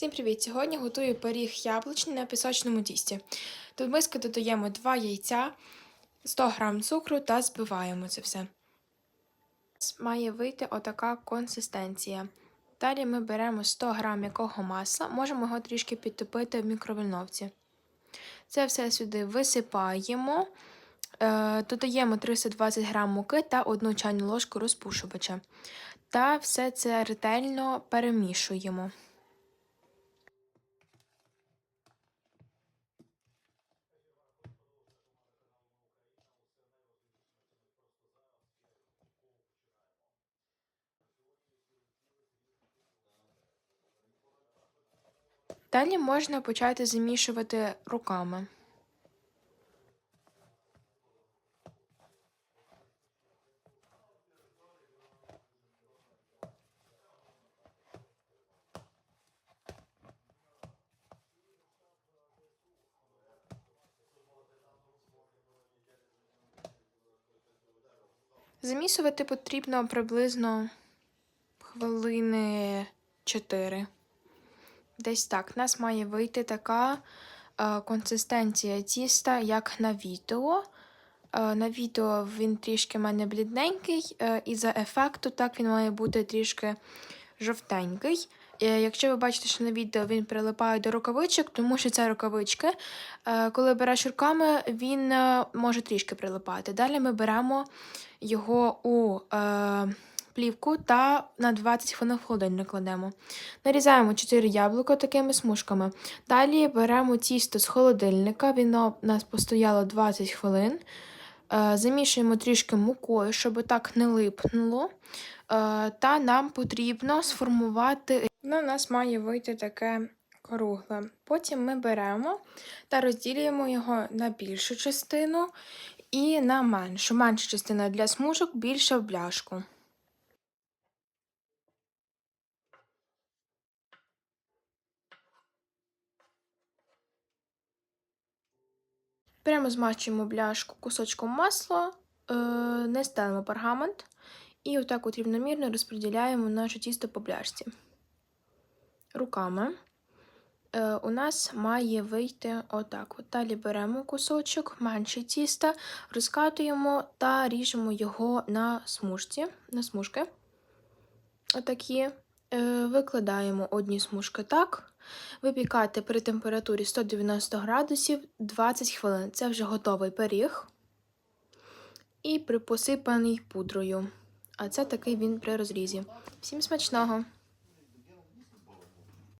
Всім привіт! Сьогодні готую пиріг яблучний на пісочному тісті. До миски додаємо 2 яйця, 100 г цукру та збиваємо це все. Має вийти отака консистенція. Далі ми беремо 100 г м'якого масла, можемо його трішки підтопити в мікроволновці. Це все сюди висипаємо, е, додаємо 320 г муки та 1 чайну ложку розпушувача. Та все це ретельно перемішуємо. Далі можна почати замішувати руками. Замісувати потрібно приблизно хвилини 4. Десь так. У нас має вийти така е, консистенція тіста, як на відео. Е, на відео він трішки в мене блідненький, е, і за ефекту так він має бути трішки жовтенький. Е, якщо ви бачите, що на відео він прилипає до рукавичок, тому що це рукавички, е, коли береш руками, він е, може трішки прилипати. Далі ми беремо його у. Плівку та на 20 хвилин в холодильник кладемо. Нарізаємо 4 яблука такими смужками. Далі беремо тісто з холодильника, воно у нас постояло 20 хвилин. Е, замішуємо трішки мукою, щоб так не липнуло. Е, та нам потрібно сформувати. Воно у нас має вийти таке кругле. Потім ми беремо та розділюємо його на більшу частину і на меншу. Менша частина для смужок, більша в бляшку. Прямо змащуємо бляшку кусочком масла, е, не ставимо пергамент і отак от рівномірно розподіляємо наше тісто по бляшці. Руками е, у нас має вийти отак. От Далі беремо кусочок, менше тіста, розкатуємо та ріжемо його на смужці, на смужки. Отакі. Е, викладаємо одні смужки так. Випікати при температурі 190 градусів 20 хвилин. Це вже готовий пиріг і посипаний пудрою. А це такий він при розрізі. Всім смачного!